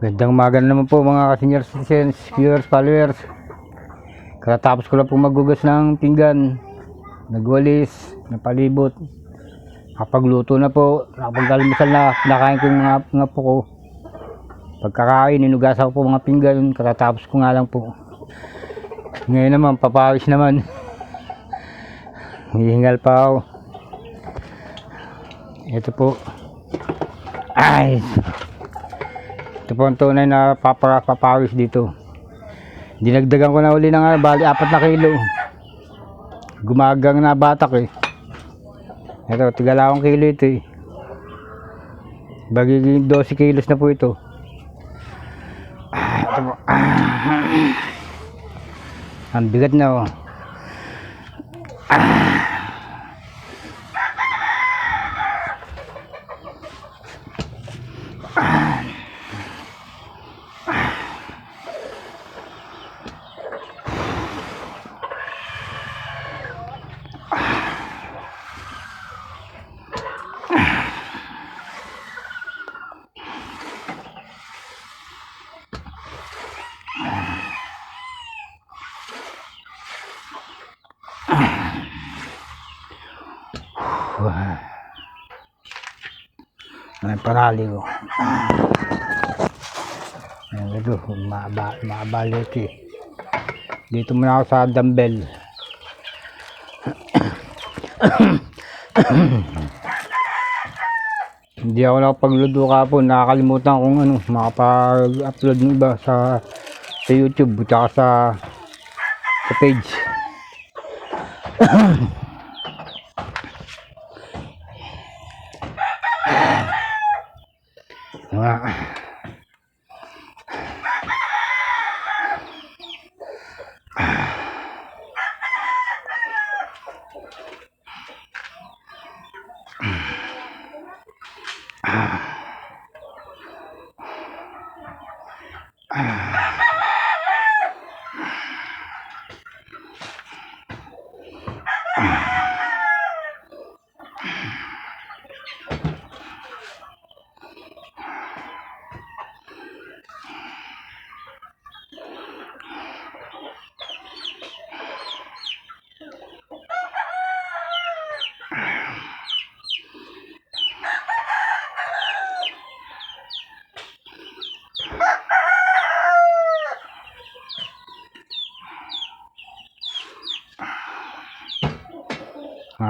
Gandang umaga na naman po mga senior citizens, viewers, followers. Katapos ko lang po magugas ng pinggan, nagwalis, napalibot. Nakapagluto na po, nakapagkalmasal na, kinakain ko yung mga, mga po ko. Pagkakain, inugasan ko po mga pinggan, katatapos ko nga lang po. Ngayon naman, papawis naman. Hihingal pa ako. Ito po. Ay! Ito po ang tunay na papawis dito. Dinagdagan ko na uli ng ano, bali apat na kilo. Gumagang na batak eh. Ito, tigalawang kilo ito eh. Bagiging 12 kilos na po ito. Ah. Ah. Ang bigat na oh. Wah. May parali ko. Ayan, ito, maaba, maabali eh. Dito muna ako sa dumbbell. Hindi ako nakapagludo kapon. Nakakalimutan kung ano, makapag-upload ng iba sa sa YouTube at sa sa page. Mga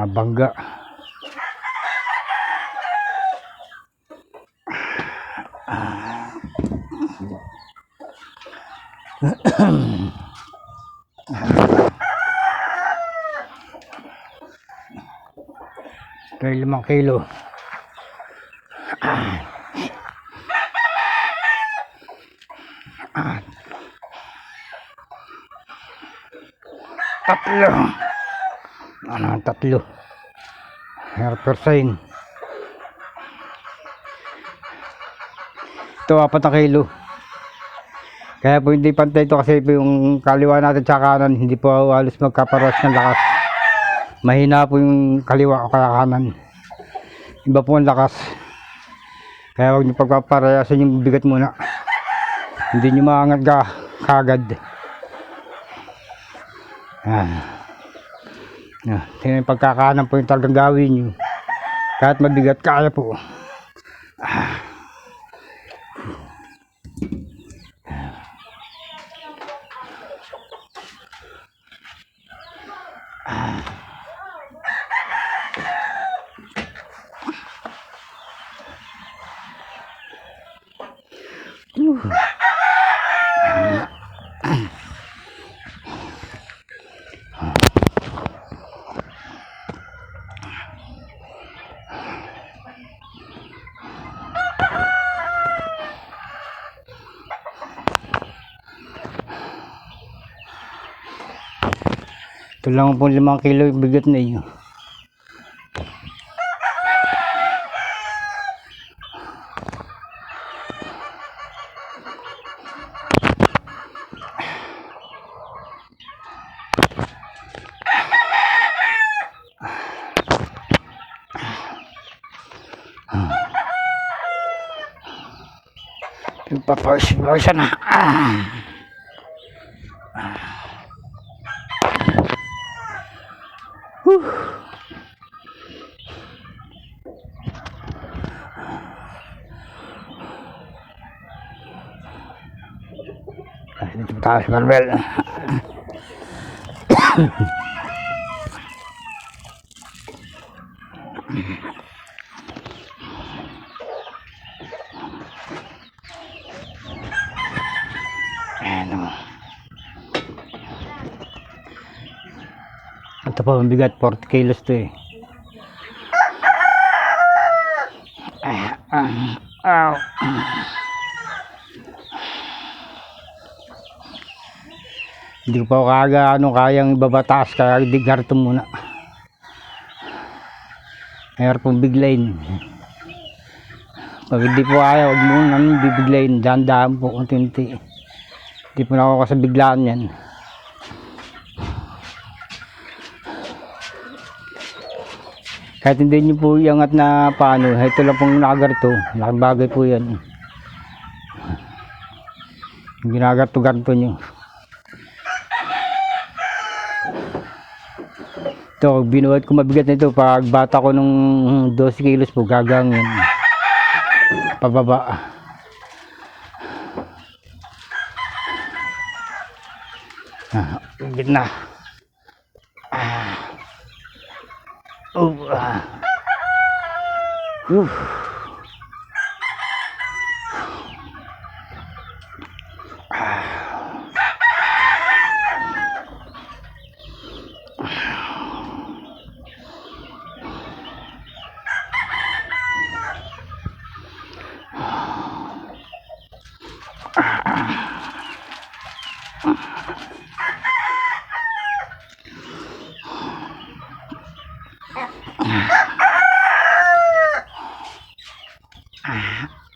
bangga. Kaya limang kilo. Tatlo. Tatlo. Helper sign. Ito, apat na kilo. Kaya po hindi pantay ito kasi po yung kaliwa natin sa kanan, hindi po halos magkaparas ng lakas. Mahina po yung kaliwa o kanan. Iba po ang lakas. Kaya huwag niyo pagpaparayasan yung bigat muna. Hindi niyo maangat ka kagad. Ah. Ah, tingnan yung pagkakanan po yung talagang gawin nyo. Kahit mabigat, kaya po. Ah. Ito Kailangan po limang kilo yung bigat na inyo. Pagpapawisan na. Ah. Pa sa barbell. Ayan o. Ito po, mabigat. 40 kilos to eh. Ah, ah, Ow. Hindi ko pa kaga ano kayang ibabatas kaya digarto muna. Mayroon pong biglayin. Pag hindi po kaya, huwag mo namin bibiglayin. Dahan-dahan po, unti-unti. Hindi po na ako kasabiglaan yan. Kahit hindi nyo po iangat na paano, ito lang pong nakagarto. Laking bagay po yan. Ginagarto-garto nyo. Ito, binuhat ko mabigat nito. Pag bata ko nung 12 kilos po, gagangin. Pababa. Ah, gitna. Ah. Oh, ah. Uf.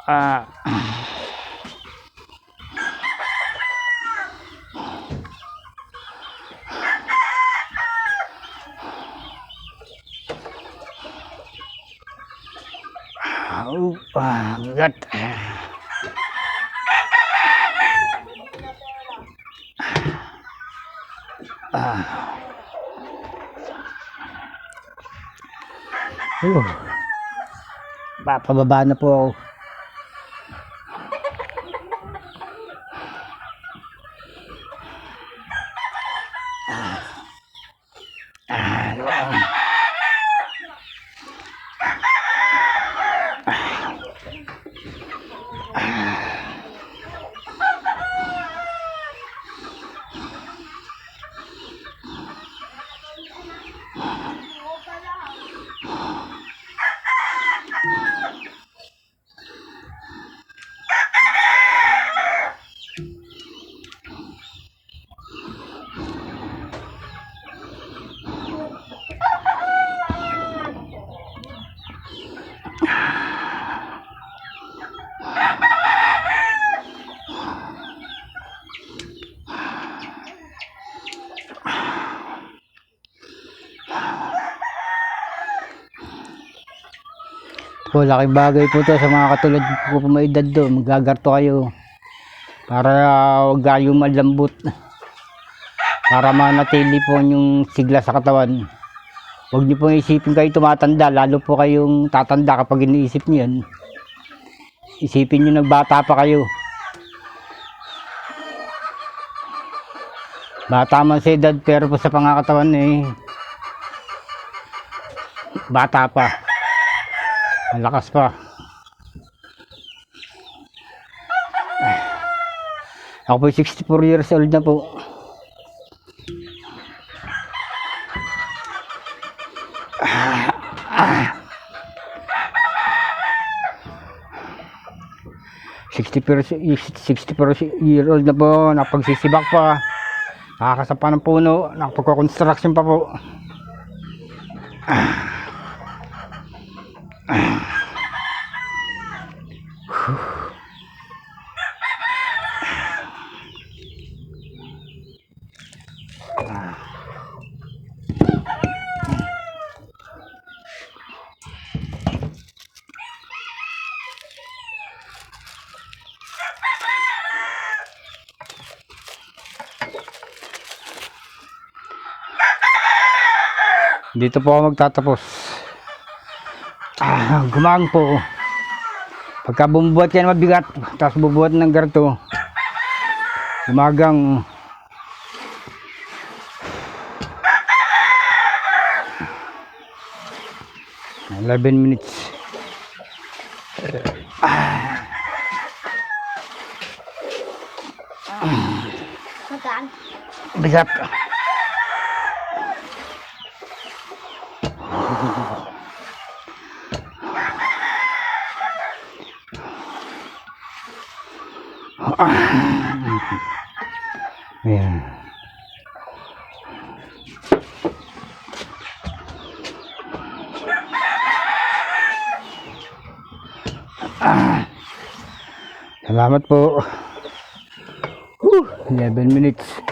Ah. Oh, ah, bigat. Ah. Uh. Papababa na po ako. Ah, wow. Po, laking bagay po to sa mga katulad ko po may edad do. Magagarto kayo. Para huwag kayo malambot. Para manatili po yung sigla sa katawan. Huwag niyo pong isipin kayo tumatanda. Lalo po kayong tatanda kapag iniisip niyo yan. Isipin niyo nagbata pa kayo. Bata man sa edad pero po sa pangakatawan eh. Bata pa. Malakas pa. Ako po 64 years old na po. Sixty per, 64 year old na po, napagsisibak pa, nakakasapa ng puno, nakapagko-construction pa po. Dito po ako magtatapos. Ah, gumaang po. Pagka bumubuhat yan mabigat, tapos bubuhat ng garto, gumagang 11 minutes. Magaan. Bigat. Ayan. Ah. Salamat po. Whew, 11 minutes.